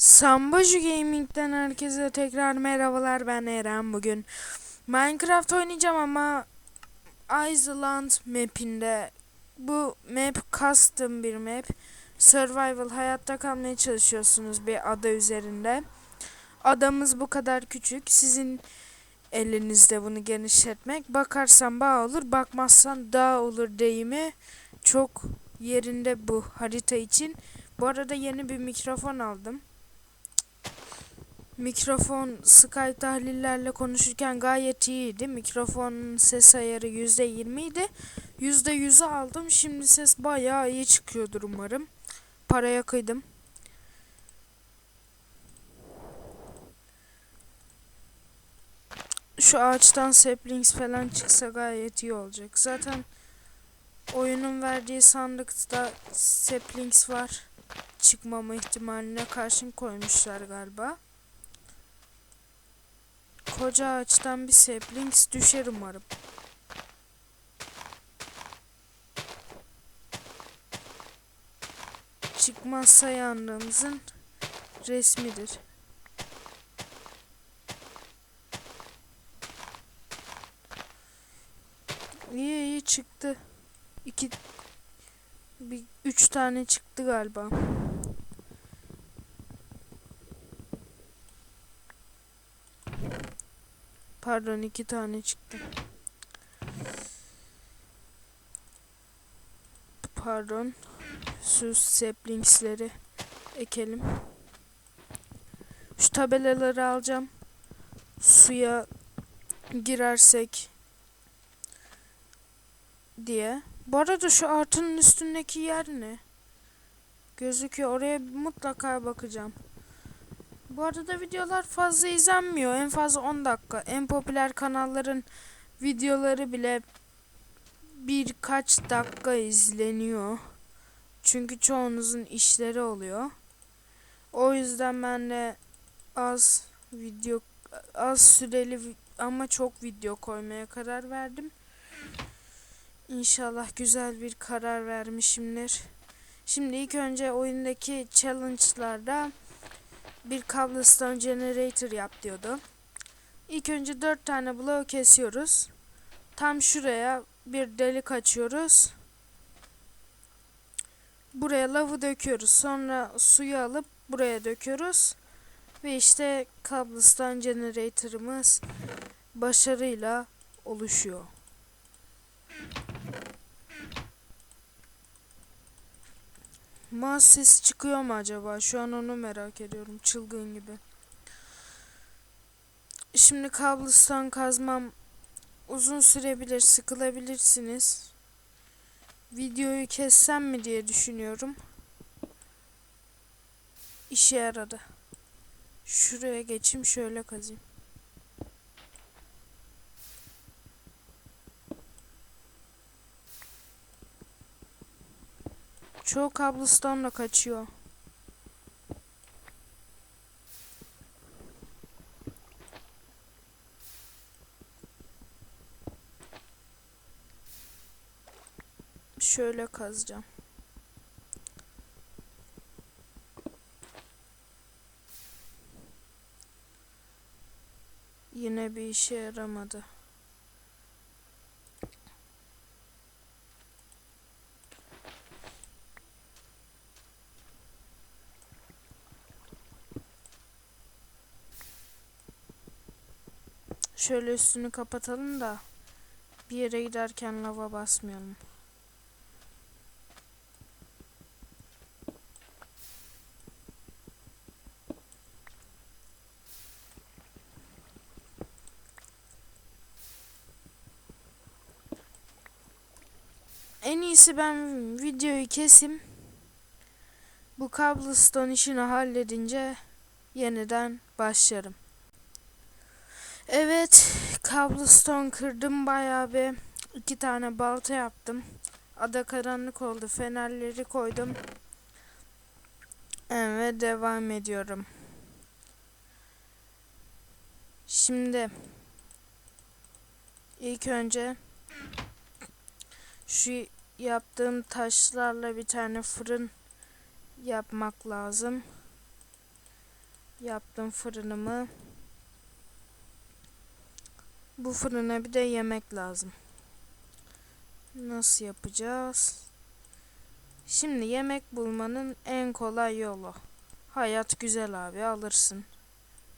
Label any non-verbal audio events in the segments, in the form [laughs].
Sambaju Gaming'den herkese tekrar merhabalar ben Eren bugün. Minecraft oynayacağım ama Island mapinde bu map custom bir map. Survival hayatta kalmaya çalışıyorsunuz bir ada üzerinde. Adamız bu kadar küçük sizin elinizde bunu genişletmek. Bakarsan bağ olur bakmazsan dağ olur deyimi çok yerinde bu harita için. Bu arada yeni bir mikrofon aldım Mikrofon Skype tahlillerle konuşurken gayet iyiydi. Mikrofonun ses ayarı %20 idi. %100'ü aldım. Şimdi ses bayağı iyi çıkıyordur umarım. Paraya kıydım. Şu ağaçtan saplings falan çıksa gayet iyi olacak. Zaten oyunun verdiği sandıkta saplings var. Çıkmama ihtimaline karşın koymuşlar galiba. Koca ağaçtan bir saplings düşer umarım. Çıkmazsa yandığımızın resmidir. İyi iyi çıktı. İki bir üç tane çıktı galiba. Pardon iki tane çıktı. Pardon. Şu saplingsleri ekelim. Şu tabelaları alacağım. Suya girersek diye. Bu arada şu artının üstündeki yer ne? Gözüküyor. Oraya mutlaka bakacağım. Bu arada videolar fazla izlenmiyor. En fazla 10 dakika. En popüler kanalların videoları bile birkaç dakika izleniyor. Çünkü çoğunuzun işleri oluyor. O yüzden ben de az video az süreli ama çok video koymaya karar verdim. İnşallah güzel bir karar vermişimdir. Şimdi ilk önce oyundaki challenge'larda bir cobblestone generator yap diyordu. İlk önce 4 tane bloğu kesiyoruz. Tam şuraya bir delik açıyoruz. Buraya lavı döküyoruz. Sonra suyu alıp buraya döküyoruz. Ve işte cobblestone generator'ımız başarıyla oluşuyor. Mouse sesi çıkıyor mu acaba? Şu an onu merak ediyorum. Çılgın gibi. Şimdi kablosan kazmam uzun sürebilir, sıkılabilirsiniz. Videoyu kessem mi diye düşünüyorum. İşe yaradı. Şuraya geçeyim şöyle kazayım. Çoğu kablostanla kaçıyor. Şöyle kazacağım. Yine bir işe yaramadı. Şöyle üstünü kapatalım da bir yere giderken lava basmayalım. En iyisi ben videoyu kesim. Bu cobblestone işini halledince yeniden başlarım. Evet, cobblestone kırdım bayağı bir. iki tane balta yaptım. Ada karanlık oldu. Fenerleri koydum. Evet, devam ediyorum. Şimdi ilk önce şu yaptığım taşlarla bir tane fırın yapmak lazım. Yaptım fırınımı. Bu fırına bir de yemek lazım. Nasıl yapacağız? Şimdi yemek bulmanın en kolay yolu. Hayat güzel abi alırsın.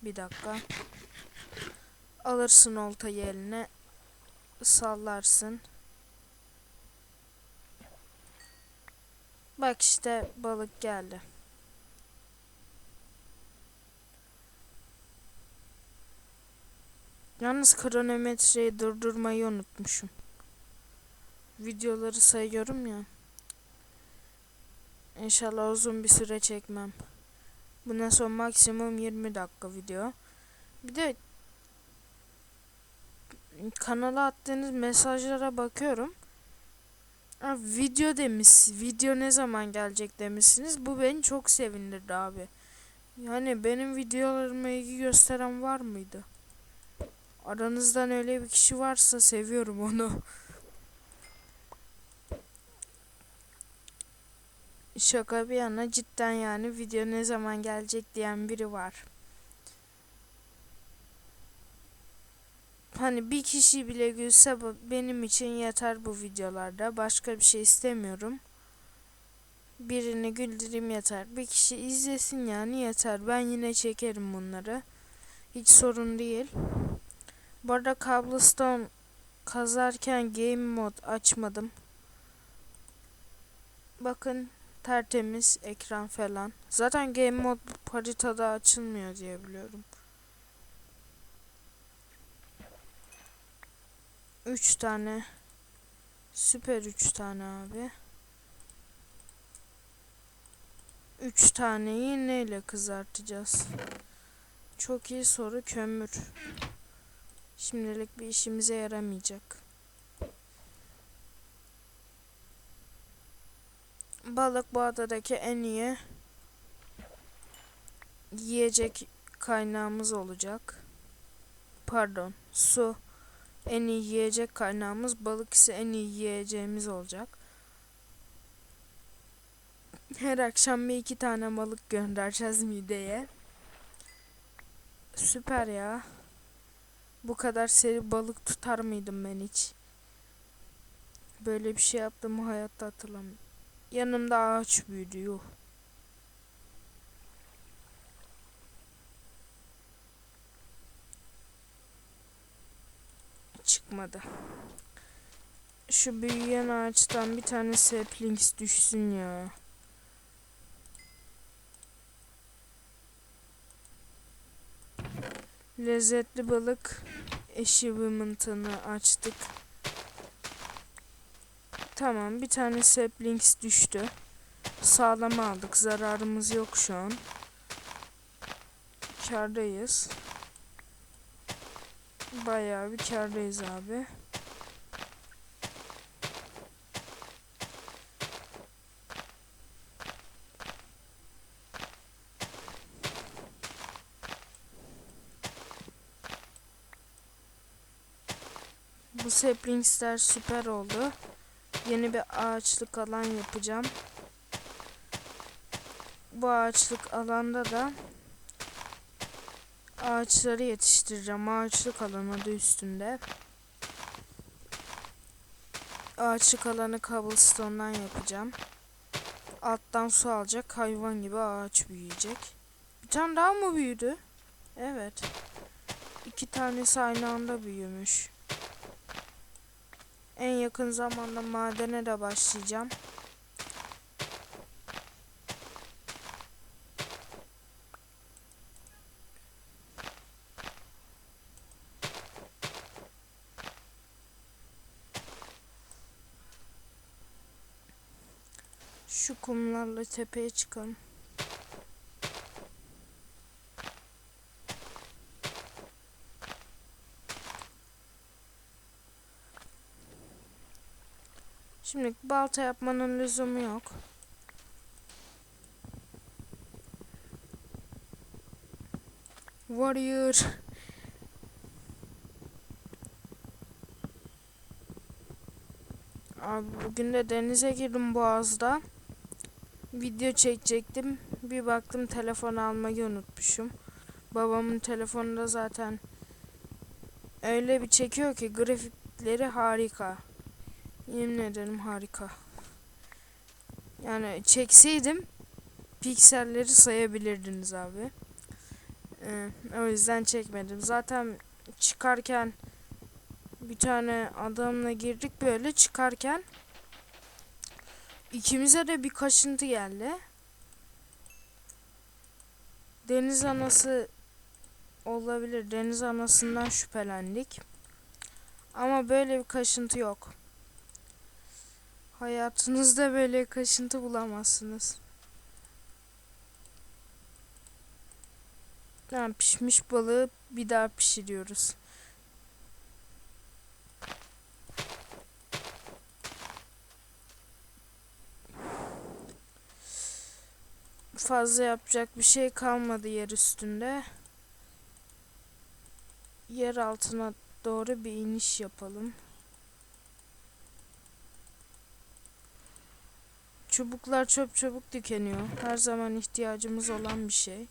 Bir dakika. Alırsın oltayı eline. Sallarsın. Bak işte balık geldi. Yalnız kronometreyi durdurmayı unutmuşum. Videoları sayıyorum ya. İnşallah uzun bir süre çekmem. Bundan sonra maksimum 20 dakika video. Bir de kanala attığınız mesajlara bakıyorum. Ha, video demiş. Video ne zaman gelecek demişsiniz. Bu beni çok sevindirdi abi. Yani benim videolarıma ilgi gösteren var mıydı? Aranızdan öyle bir kişi varsa seviyorum onu. Şaka bir yana cidden yani video ne zaman gelecek diyen biri var. Hani bir kişi bile gülse benim için yeter bu videolarda. Başka bir şey istemiyorum. Birini güldüreyim yeter. Bir kişi izlesin yani yeter. Ben yine çekerim bunları. Hiç sorun değil. Bu arada Cobblestone kazarken game mod açmadım. Bakın tertemiz ekran falan. Zaten game mod haritada açılmıyor diye biliyorum. 3 tane süper 3 tane abi. 3 taneyi neyle kızartacağız? Çok iyi soru kömür. Şimdilik bir işimize yaramayacak. Balık bu adadaki en iyi yiyecek kaynağımız olacak. Pardon, su en iyi yiyecek kaynağımız, balık ise en iyi yiyeceğimiz olacak. Her akşam bir iki tane balık göndereceğiz mideye. Süper ya. Bu kadar seri balık tutar mıydım ben hiç? Böyle bir şey yaptığımı hayatta hatırlamıyorum. Yanımda ağaç büyüdü yuh. Çıkmadı. Şu büyüyen ağaçtan bir tane saplings düşsün ya. Lezzetli balık achievement'ını açtık. Tamam bir tane saplings düştü. Sağlam aldık. Zararımız yok şu an. Kardayız. Bayağı bir kardayız abi. Bu saplingsler süper oldu. Yeni bir ağaçlık alan yapacağım. Bu ağaçlık alanda da ağaçları yetiştireceğim. Ağaçlık alanı adı üstünde. Ağaçlık alanı cobblestone'dan yapacağım. Alttan su alacak. Hayvan gibi ağaç büyüyecek. Bir tane daha mı büyüdü? Evet. İki tanesi aynı anda büyümüş. En yakın zamanda madene de başlayacağım. Şu kumlarla tepeye çıkalım. Şimdi balta yapmanın lüzumu yok. Warrior. Abi bugün de denize girdim boğazda. Video çekecektim. Bir baktım telefon almayı unutmuşum. Babamın telefonunda zaten öyle bir çekiyor ki grafikleri harika. Yemin ederim harika. Yani çekseydim pikselleri sayabilirdiniz abi. Ee, o yüzden çekmedim. Zaten çıkarken bir tane adamla girdik böyle çıkarken ikimize de bir kaşıntı geldi. Deniz anası olabilir. Deniz anasından şüphelendik. Ama böyle bir kaşıntı yok. Hayatınızda böyle kaşıntı bulamazsınız. Ha, pişmiş balığı bir daha pişiriyoruz. Fazla yapacak bir şey kalmadı yer üstünde. Yer altına doğru bir iniş yapalım. Çubuklar çöp çabuk tükeniyor. Her zaman ihtiyacımız olan bir şey.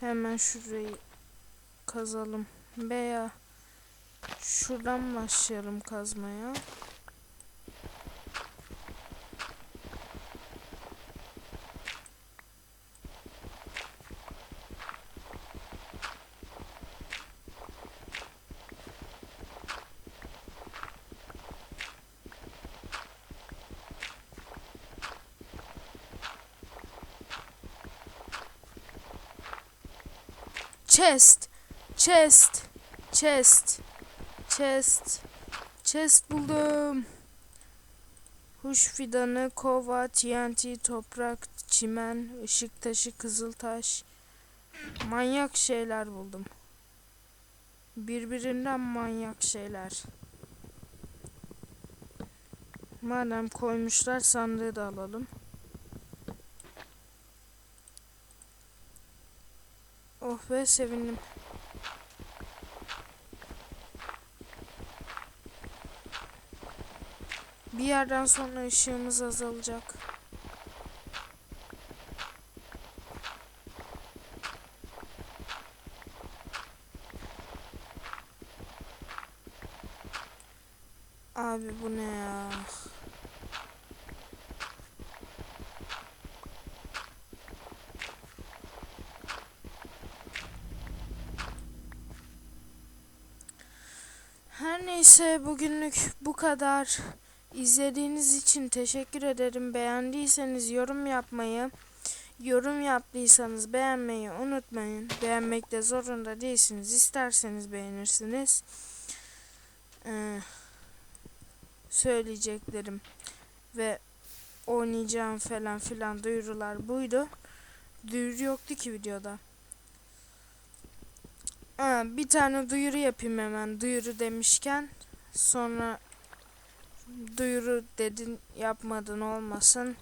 Hemen şurayı kazalım. Veya şuradan başlayalım kazmaya. Chest. Chest. Chest. Chest. Chest buldum. Huş fidanı, kova, TNT, toprak, çimen, ışık taşı, kızıl taş. Manyak şeyler buldum. Birbirinden manyak şeyler. Madem koymuşlar sandığı da alalım. Oh be sevindim. Bir yerden sonra ışığımız azalacak. Abi bu ne ya? Her neyse bugünlük bu kadar. İzlediğiniz için teşekkür ederim. Beğendiyseniz yorum yapmayı, yorum yaptıysanız beğenmeyi unutmayın. Beğenmek de zorunda değilsiniz. İsterseniz beğenirsiniz. Ee, söyleyeceklerim ve oynayacağım falan filan duyurular buydu. Duyuru yoktu ki videoda. Ha, bir tane duyuru yapayım hemen duyuru demişken. Sonra duyuru dedin yapmadın olmasın.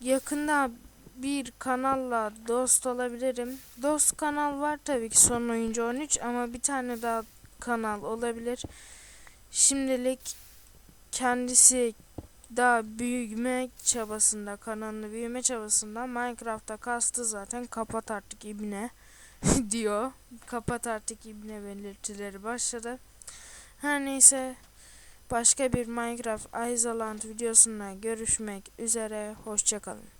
Yakında bir kanalla dost olabilirim. Dost kanal var tabii ki son oyuncu 13 ama bir tane daha kanal olabilir. Şimdilik kendisi daha büyüme çabasında, kanalını büyüme çabasında Minecraft'ta kastı zaten kapat artık ibne [laughs] diyor. Kapat artık ibne belirtileri başladı. Her neyse başka bir Minecraft Island videosunda görüşmek üzere. Hoşçakalın.